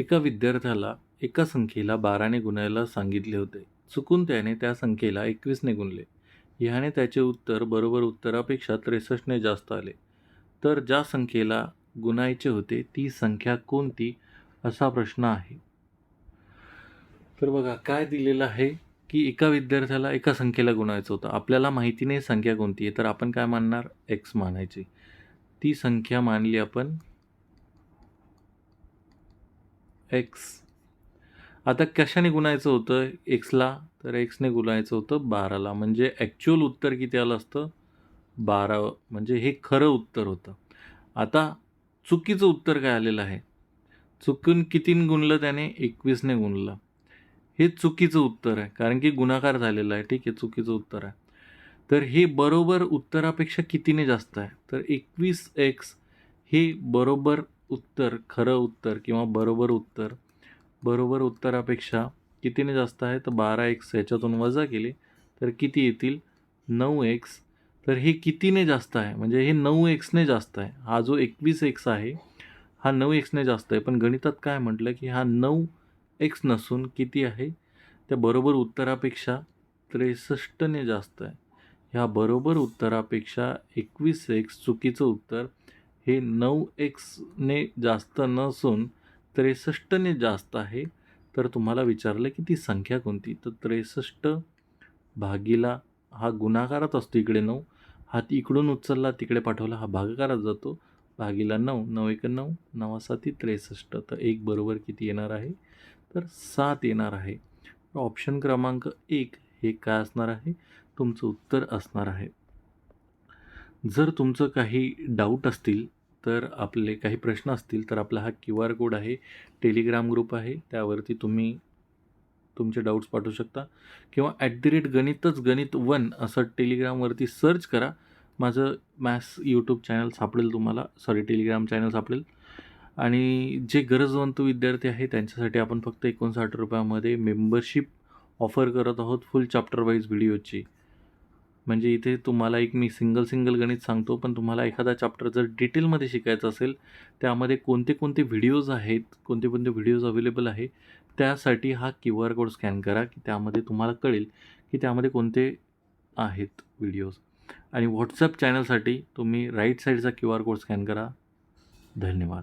एका विद्यार्थ्याला एका संख्येला बाराने गुणायला सांगितले होते. चुकून त्याने त्या संख्येला एकवीसने गुणले. ह्याने त्याचे उत्तर बरोबर उत्तरापेक्षा त्रेसष्टने जास्त आले. तर ज्या संख्येला गुणायचे होते ती संख्या कोणती? असा प्रश्न आहे. तर बघा काय दिलेलं आहे की एका विद्यार्थ्याला एका संख्येला गुणायचं होतं. आपल्याला माहिती नाही संख्या कोणती आहे? तर आपण काय मानणार? एक्स मानायची. ती संख्या मानली आपण एक्स आता कशाने गुणायचं होतं? एक्सला तर एक्सने गुणायचं होतं बाराला. म्हणजे ॲक्च्युअल उत्तर किती आलं असतं? बारा. म्हणजे हे खरं उत्तर होतं. आता चुकीचं उत्तर काय आलेलं आहे? चुकून कितीने गुणलं त्याने? एकवीसने गुणलं. हे चुकीचं उत्तर आहे. कारण की गुणाकार झालेला आहे. ठीक आहे चुकीचं उत्तर आहे. तर हे बरोबर उत्तरापेक्षा कितीने जास्त आहे? तर एकवीस एक्स हे बरोबर उत्तर खरं उत्तर किंवा बरोबर उत्तर. बरोबर उत्तरापेक्षा कितीने जास्त आहे? तर बारा एक्स याच्यातून वजा केले तर किती येतील? नऊ एक्स. तर हे कितीने जास्त आहे? म्हणजे हे नऊ एक्सने जास्त आहे. हा जो एकवीस एक्स आहे हा नऊ एक्सने जास्त आहे. पण गणितात काय म्हटलं की हा नऊ एक्स नसून किती आहे? त्या बरोबर उत्तरापेक्षा त्रेसष्टने जास्त आहे. ह्या बरोबर उत्तरापेक्षा एकवीस एक्स चुकीचं उत्तर हे नऊ एक्सने जास्त नसून त्रेसष्टने जास्त आहे. तर तुम्हाला विचारलं की ती संख्या कोणती? तर त्रेसष्ट भागीला हा गुणाकारात असतो इकडे नऊ. हा इकडून उचलला तिकडे पाठवला हा भागाकारात जातो. भागीला नऊ नऊ एक नऊ नवा साती त्रेसष्ट. तर एक बरोबर किती येणार आहे? तर सात येणार आहे. ऑप्शन क्रमांक एक हे काय असणार आहे? तुमचं उत्तर असणार आहे. जर तुमचं काही डाऊट असतील तर आपले काही प्रश्न असतील तर आपला हा क्यू आर कोड आहे टेलिग्राम ग्रुप आहे त्यावरती तुम्ही तुमचे डाऊट्स पाठवू शकता. किंवा ॲट दी रेट गणितच गणित वन असं टेलिग्रामवरती सर्च करा. माझं मॅथ्स यूट्यूब चॅनल सापडेल तुम्हाला. सॉरी टेलिग्राम चॅनल सापडेल. आणि जे गरजवंत विद्यार्थी आहे त्यांच्यासाठी आपण फक्त एकोणसाठ रुपयामध्ये मेंबरशिप ऑफर करत आहोत फुल चॅप्टर वाईज व्हिडिओची म्हणजे इथे तुम्हाला एक मी सिंगल सिंगल गणित सांगतो पण तुम्हाला एखादा चॅप्टर जर डिटेलमध्ये शिकायचं असेल त्यामध्ये कोणते कोणते व्हिडिओज आहेत कोणते कोणते व्हिडिओज अवेलेबल आहे त्यासाठी हा क्यू आर कोड स्कॅन करा की त्यामध्ये तुम्हाला कळेल की त्यामध्ये कोणते आहेत व्हिडिओज आणि व्हॉट्सअप चॅनलसाठी तुम्ही राईट साईडचा क्यू आर कोड स्कॅन करा. धन्यवाद.